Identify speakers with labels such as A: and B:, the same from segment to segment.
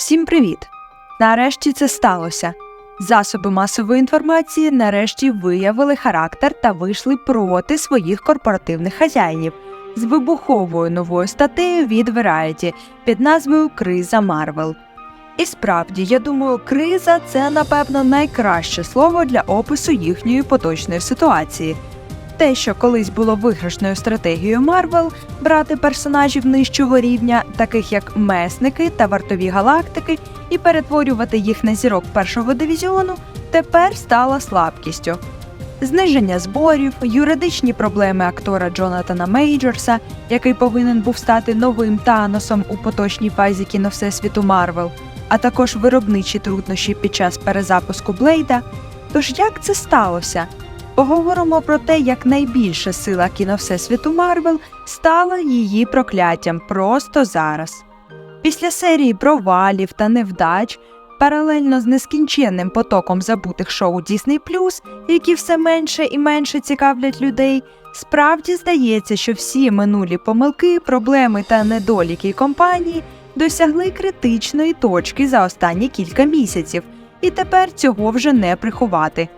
A: Всім привіт! Нарешті це сталося. Засоби масової інформації нарешті виявили характер та вийшли проти своїх корпоративних хазяїнів з вибуховою новою статтею від Variety під назвою Криза Марвел. І справді, я думаю, криза це напевно найкраще слово для опису їхньої поточної ситуації. Те, що колись було виграшною стратегією Марвел брати персонажів нижчого рівня, таких як месники та вартові галактики, і перетворювати їх на зірок першого дивізіону, тепер стала слабкістю. Зниження зборів, юридичні проблеми актора Джонатана Мейджорса, який повинен був стати новим Таносом у поточній фазі кіно Всесвіту Марвел, а також виробничі труднощі під час перезапуску Блейда. Тож як це сталося? Поговоримо про те, як найбільша сила кіно Всесвіту Марвел стала її прокляттям просто зараз. Після серії провалів та невдач, паралельно з нескінченним потоком забутих шоу Disney+, які все менше і менше цікавлять людей, справді здається, що всі минулі помилки, проблеми та недоліки компанії досягли критичної точки за останні кілька місяців, і тепер цього вже не приховати.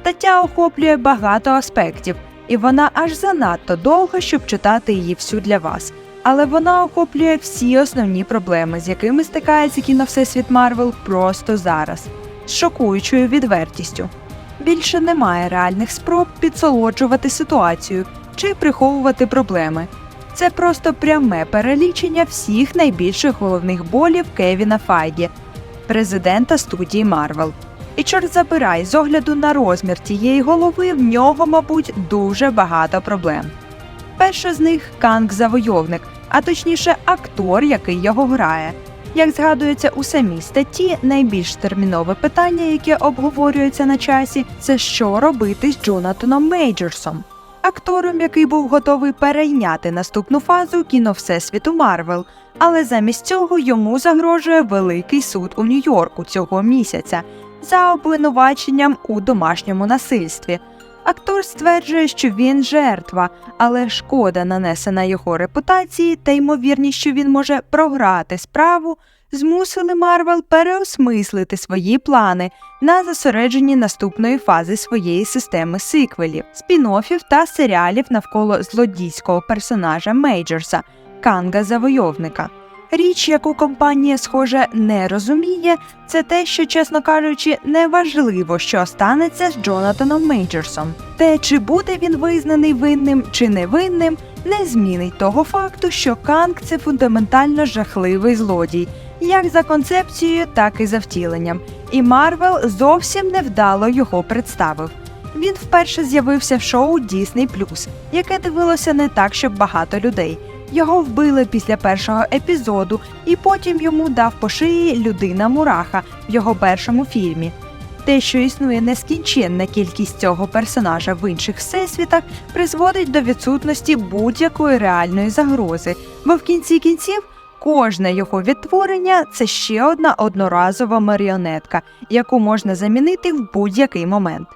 A: Стаття охоплює багато аспектів, і вона аж занадто довга, щоб читати її всю для вас. Але вона охоплює всі основні проблеми, з якими стикається кіно Всесвіт Марвел просто зараз, з шокуючою відвертістю. Більше немає реальних спроб підсолоджувати ситуацію чи приховувати проблеми. Це просто пряме перелічення всіх найбільших головних болів Кевіна Файгі, президента студії Марвел. І чорт забирай, з огляду на розмір тієї голови в нього, мабуть, дуже багато проблем. Перша з них Канг Завойовник, а точніше актор, який його грає. Як згадується у самій статті, найбільш термінове питання, яке обговорюється на часі, це що робити з Джонатаном Мейджерсом, актором, який був готовий перейняти наступну фазу кіно Всесвіту Марвел, але замість цього йому загрожує великий суд у Нью-Йорку цього місяця за обвинуваченням у домашньому насильстві. Актор стверджує, що він жертва, але шкода, нанесена його репутації, та ймовірність, що він може програти справу, змусили Марвел переосмислити свої плани на зосередженні наступної фази своєї системи сиквелів, спін-оффів та серіалів навколо злодійського персонажа Мейджорса Канга Завойовника. Річ, яку компанія, схоже, не розуміє, це те, що, чесно кажучи, неважливо, що станеться з Джонатаном Мейджерсом. Те, чи буде він визнаний винним чи невинним, не змінить того факту, що Канг це фундаментально жахливий злодій, як за концепцією, так і за втіленням. І Марвел зовсім невдало його представив. Він вперше з'явився в шоу Disney+, яке дивилося не так, щоб багато людей. Його вбили після першого епізоду, і потім йому дав по шиї людина Мураха в його першому фільмі. Те, що існує нескінченна кількість цього персонажа в інших всесвітах, призводить до відсутності будь-якої реальної загрози, бо в кінці кінців кожне його відтворення це ще одна одноразова маріонетка, яку можна замінити в будь-який момент.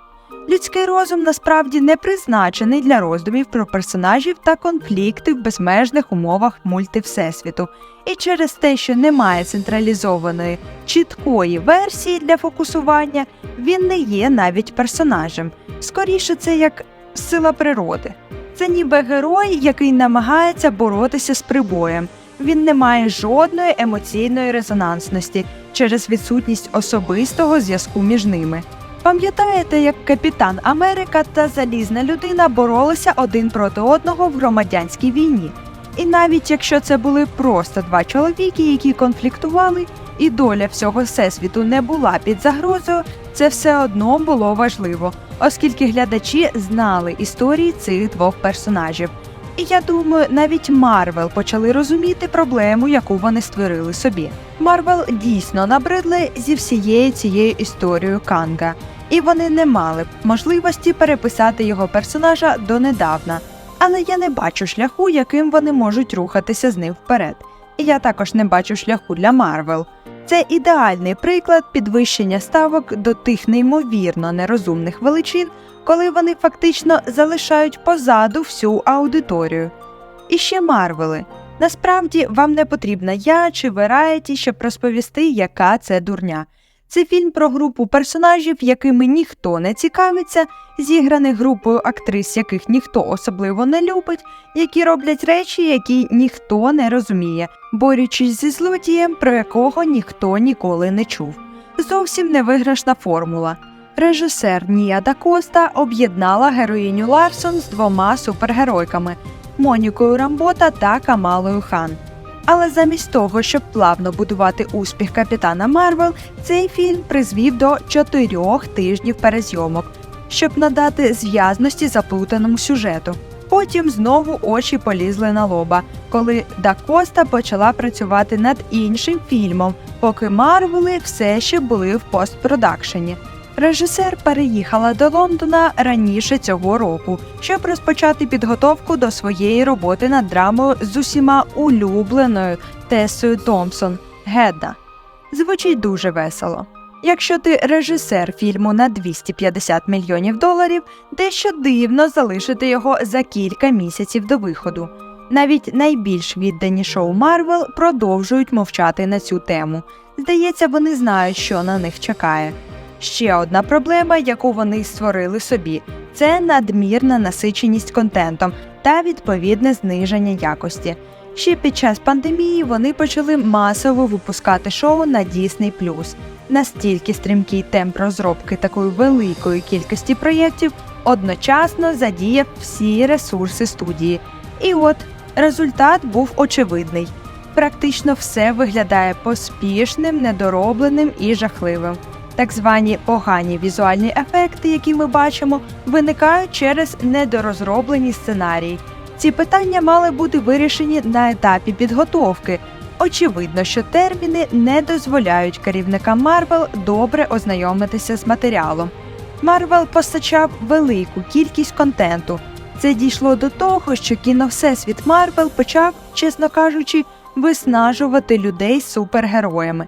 A: Людський розум насправді не призначений для роздумів про персонажів та конфлікти в безмежних умовах мультивсесвіту. І через те, що немає централізованої чіткої версії для фокусування, він не є навіть персонажем. Скоріше, це як сила природи. Це ніби герой, який намагається боротися з прибоєм. Він не має жодної емоційної резонансності через відсутність особистого зв'язку між ними. Пам'ятаєте, як Капітан Америка та Залізна людина боролися один проти одного в громадянській війні? І навіть якщо це були просто два чоловіки, які конфліктували, і доля всього всесвіту не була під загрозою, це все одно було важливо, оскільки глядачі знали історії цих двох персонажів. І я думаю, навіть Марвел почали розуміти проблему, яку вони створили собі. Марвел дійсно набридли зі всією цією історією Канга, і вони не мали б можливості переписати його персонажа донедавна. Але я не бачу шляху, яким вони можуть рухатися з ним вперед. І я також не бачу шляху для Марвел. Це ідеальний приклад підвищення ставок до тих неймовірно нерозумних величин, коли вони фактично залишають позаду всю аудиторію. І ще Марвели. Насправді вам не потрібна я чи Вераєті, щоб розповісти, яка це дурня. Це фільм про групу персонажів, якими ніхто не цікавиться, зіграних групою актрис, яких ніхто особливо не любить, які роблять речі, які ніхто не розуміє, борючись зі злодієм, про якого ніхто ніколи не чув. Зовсім невиграшна формула. Режисер Нія да Коста об'єднала героїню Ларсон з двома супергеройками Монікою Рамбота та Камалою Хан. Але замість того, щоб плавно будувати успіх капітана Марвел, цей фільм призвів до чотирьох тижнів перезйомок, щоб надати зв'язності заплутаному сюжету. Потім знову очі полізли на лоба, коли Да Коста почала працювати над іншим фільмом, поки Марвели все ще були в постпродакшені. Режисер переїхала до Лондона раніше цього року, щоб розпочати підготовку до своєї роботи над драмою з усіма улюбленою Тесою Томпсон Гедда. Звучить дуже весело. Якщо ти режисер фільму на 250 мільйонів доларів, дещо дивно залишити його за кілька місяців до виходу. Навіть найбільш віддані шоу Марвел продовжують мовчати на цю тему. Здається, вони знають, що на них чекає. Ще одна проблема, яку вони створили собі, це надмірна насиченість контентом та відповідне зниження якості. Ще під час пандемії вони почали масово випускати шоу на Disney+. Настільки стрімкий темп розробки такої великої кількості проєктів одночасно задіяв всі ресурси студії. І от результат був очевидний. Практично все виглядає поспішним, недоробленим і жахливим. Так звані погані візуальні ефекти, які ми бачимо, виникають через недорозроблені сценарії. Ці питання мали бути вирішені на етапі підготовки. Очевидно, що терміни не дозволяють керівникам Марвел добре ознайомитися з матеріалом. Марвел постачав велику кількість контенту. Це дійшло до того, що кіновсесвіт Марвел почав, чесно кажучи, виснажувати людей супергероями.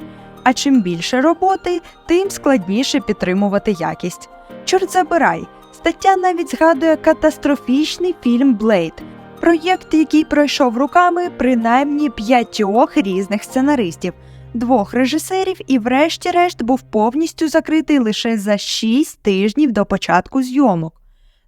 A: А чим більше роботи, тим складніше підтримувати якість. Чорт забирай, стаття навіть згадує катастрофічний фільм Блейд, проєкт, який пройшов руками принаймні п'ятьох різних сценаристів, двох режисерів і, врешті-решт, був повністю закритий лише за шість тижнів до початку зйомок.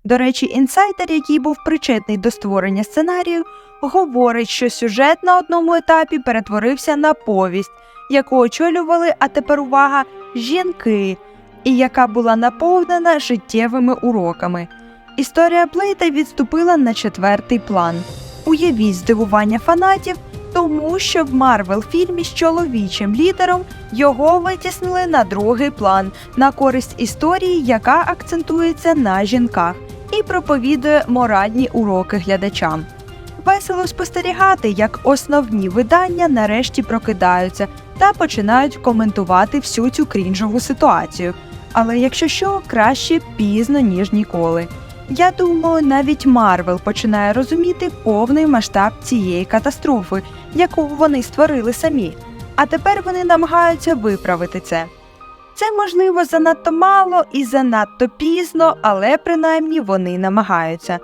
A: До речі, інсайдер, який був причетний до створення сценарію, говорить, що сюжет на одному етапі перетворився на повість, яку очолювали, а тепер увага, жінки, і яка була наповнена життєвими уроками. Історія Блейда відступила на четвертий план. Уявіть здивування фанатів, тому що в Марвел фільмі з чоловічим лідером його витіснили на другий план на користь історії, яка акцентується на жінках, і проповідує моральні уроки глядачам. Весело спостерігати, як основні видання нарешті прокидаються та починають коментувати всю цю крінжову ситуацію. Але якщо що, краще пізно ніж ніколи. Я думаю, навіть Марвел починає розуміти повний масштаб цієї катастрофи, яку вони створили самі. А тепер вони намагаються виправити це. Це можливо занадто мало і занадто пізно, але принаймні вони намагаються.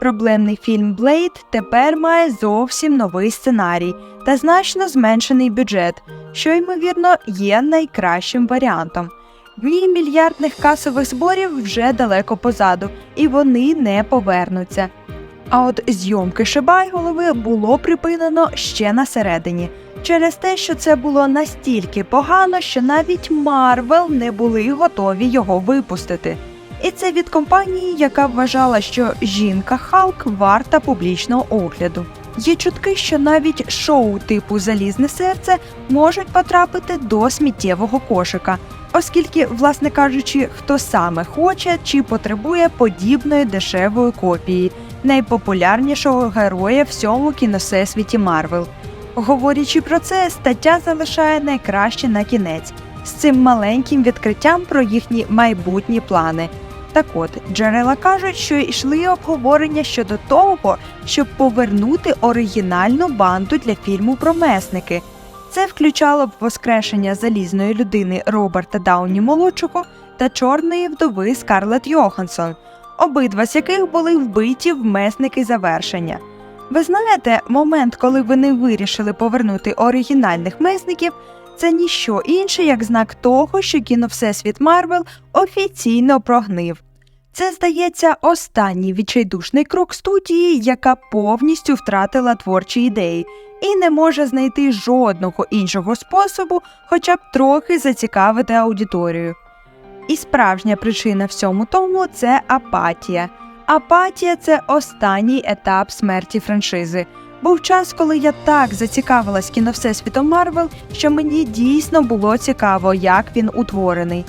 A: Проблемний фільм Блейд тепер має зовсім новий сценарій та значно зменшений бюджет, що ймовірно є найкращим варіантом. Дні мільярдних касових зборів вже далеко позаду, і вони не повернуться. А от зйомки Шибайголови було припинено ще на середині, через те, що це було настільки погано, що навіть Марвел не були готові його випустити. І це від компанії, яка вважала, що жінка Халк варта публічного огляду. Є чутки, що навіть шоу типу Залізне серце можуть потрапити до сміттєвого кошика, оскільки, власне кажучи, хто саме хоче чи потребує подібної дешевої копії найпопулярнішого героя всьому кіносесвіті Марвел. Говорячи про це, стаття залишає найкраще на кінець з цим маленьким відкриттям про їхні майбутні плани. Так от, джерела кажуть, що йшли обговорення щодо того, щоб повернути оригінальну банду для фільму про месники. Це включало б воскрешення залізної людини Роберта Дауні молодшого та чорної вдови Скарлетт Йоханссон, обидва з яких були вбиті в месники завершення. Ви знаєте, момент, коли вони вирішили повернути оригінальних месників, це ніщо інше, як знак того, що кіно Всесвіт Марвел офіційно прогнив. Це, здається, останній відчайдушний крок студії, яка повністю втратила творчі ідеї і не може знайти жодного іншого способу, хоча б трохи зацікавити аудиторію. І справжня причина всьому тому це апатія. Апатія це останній етап смерті франшизи. Був час, коли я так зацікавилась кіно Всесвітом Марвел, що мені дійсно було цікаво, як він утворений.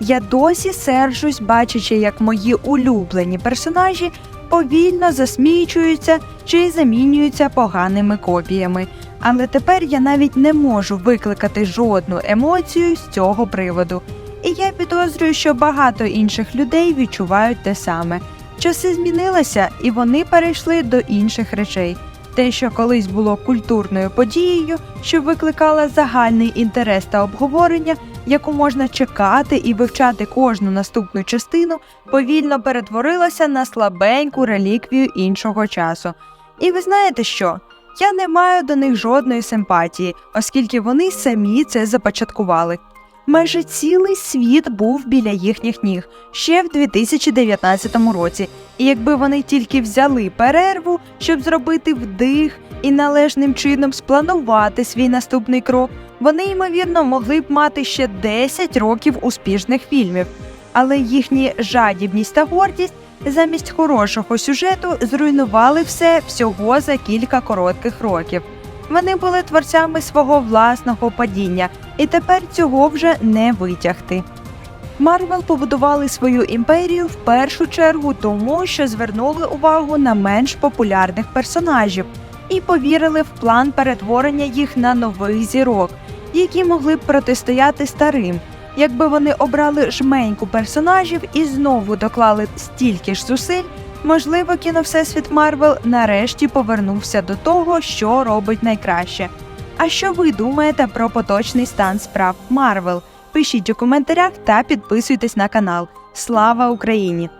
A: Я досі сержусь, бачачи, як мої улюблені персонажі повільно засмічуються чи замінюються поганими копіями. Але тепер я навіть не можу викликати жодну емоцію з цього приводу. І я підозрюю, що багато інших людей відчувають те саме. Часи змінилися, і вони перейшли до інших речей. Те, що колись було культурною подією, що викликала загальний інтерес та обговорення, яку можна чекати і вивчати кожну наступну частину, повільно перетворилося на слабеньку реліквію іншого часу. І ви знаєте що? Я не маю до них жодної симпатії, оскільки вони самі це започаткували. Майже цілий світ був біля їхніх ніг ще в 2019 році, і якби вони тільки взяли перерву, щоб зробити вдих і належним чином спланувати свій наступний крок, вони ймовірно могли б мати ще 10 років успішних фільмів. Але їхні жадібність та гордість замість хорошого сюжету зруйнували все всього за кілька коротких років. Вони були творцями свого власного падіння, і тепер цього вже не витягти. Марвел побудували свою імперію в першу чергу тому, що звернули увагу на менш популярних персонажів і повірили в план перетворення їх на нових зірок, які могли б протистояти старим. Якби вони обрали жменьку персонажів і знову доклали стільки ж зусиль, можливо, кіно Всесвіт Марвел нарешті повернувся до того, що робить найкраще. А що ви думаєте про поточний стан справ Марвел? Пишіть у коментарях та підписуйтесь на канал. Слава Україні!